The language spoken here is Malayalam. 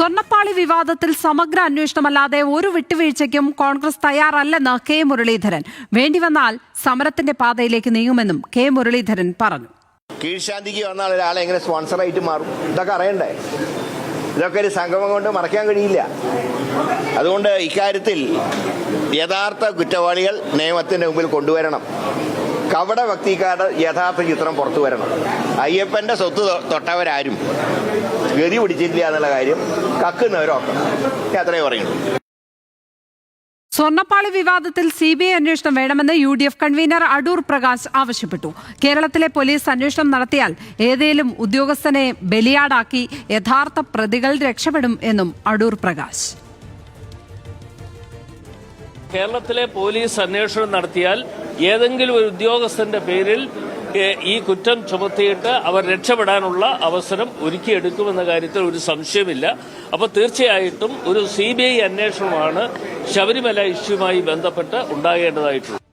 സ്വർണപ്പാളി വിവാദത്തിൽ സമഗ്ര അന്വേഷണമല്ലാതെ ഒരു വിട്ടുവീഴ്ചയ്ക്കും കോൺഗ്രസ് തയ്യാറല്ലെന്ന് കെ മുരളീധരൻ. വേണ്ടിവന്നാൽ സമരത്തിന്റെ പാതയിലേക്ക് നീങ്ങുമെന്നും കെ മുരളീധരൻ പറഞ്ഞു. കീഴ്ശാന്തിക്ക് വന്നാൽ ഒരാളെ എങ്ങനെ സ്പോൺസറായിട്ട് മാറും? ഇതൊക്കെ അറിയണ്ടേ? ഇതൊക്കെ ഒരു സംഗമം കൊണ്ട് മറയ്ക്കാൻ കഴിയില്ല. അതുകൊണ്ട് ഇക്കാര്യത്തിൽ യഥാർത്ഥ കുറ്റവാളികൾ നിയമത്തിന്റെ മുമ്പിൽ കൊണ്ടുവരണം. കവട ഭക്തിക്കാരുടെ യഥാർത്ഥ ചിത്രം പുറത്തു വരണം. അയ്യപ്പന്റെ സ്വത്ത് തൊട്ടവരാരും. ഗതി പിടിച്ചിട്ടില്ല എന്നുള്ള കാര്യം കക്കുന്നവരൊക്കെ. അത്രേ പറയുള്ളൂ. സ്വർണപ്പാളി വിവാദത്തിൽ സി ബി ഐ അന്വേഷണം വേണമെന്ന് U D F convener Adoor Prakash ആവശ്യപ്പെട്ടു. കേരളത്തിലെ പോലീസ് അന്വേഷണം നടത്തിയാൽ ഏതേലും ഉദ്യോഗസ്ഥനെ ബലിയാടാക്കി യഥാർത്ഥ പ്രതികൾ രക്ഷപ്പെടും എന്നും അടൂർ പ്രകാശ്. കേരളത്തിലെ പോലീസ് അന്വേഷണം നടത്തിയാൽ ഏതെങ്കിലും ഒരു ഉദ്യോഗസ്ഥന്റെ പേരിൽ ഈ കുറ്റം ചുമത്തിയിട്ട് അവർ രക്ഷപ്പെടാനുള്ള അവസരം ഒരുക്കിയെടുക്കുമെന്ന കാര്യത്തിൽ ഒരു സംശയമില്ല. അപ്പോൾ തീർച്ചയായിട്ടും ഒരു സി അന്വേഷണമാണ് ശബരിമല ഇഷ്യുമായി ബന്ധപ്പെട്ട് ഉണ്ടാകേണ്ടതായിട്ടുള്ളത്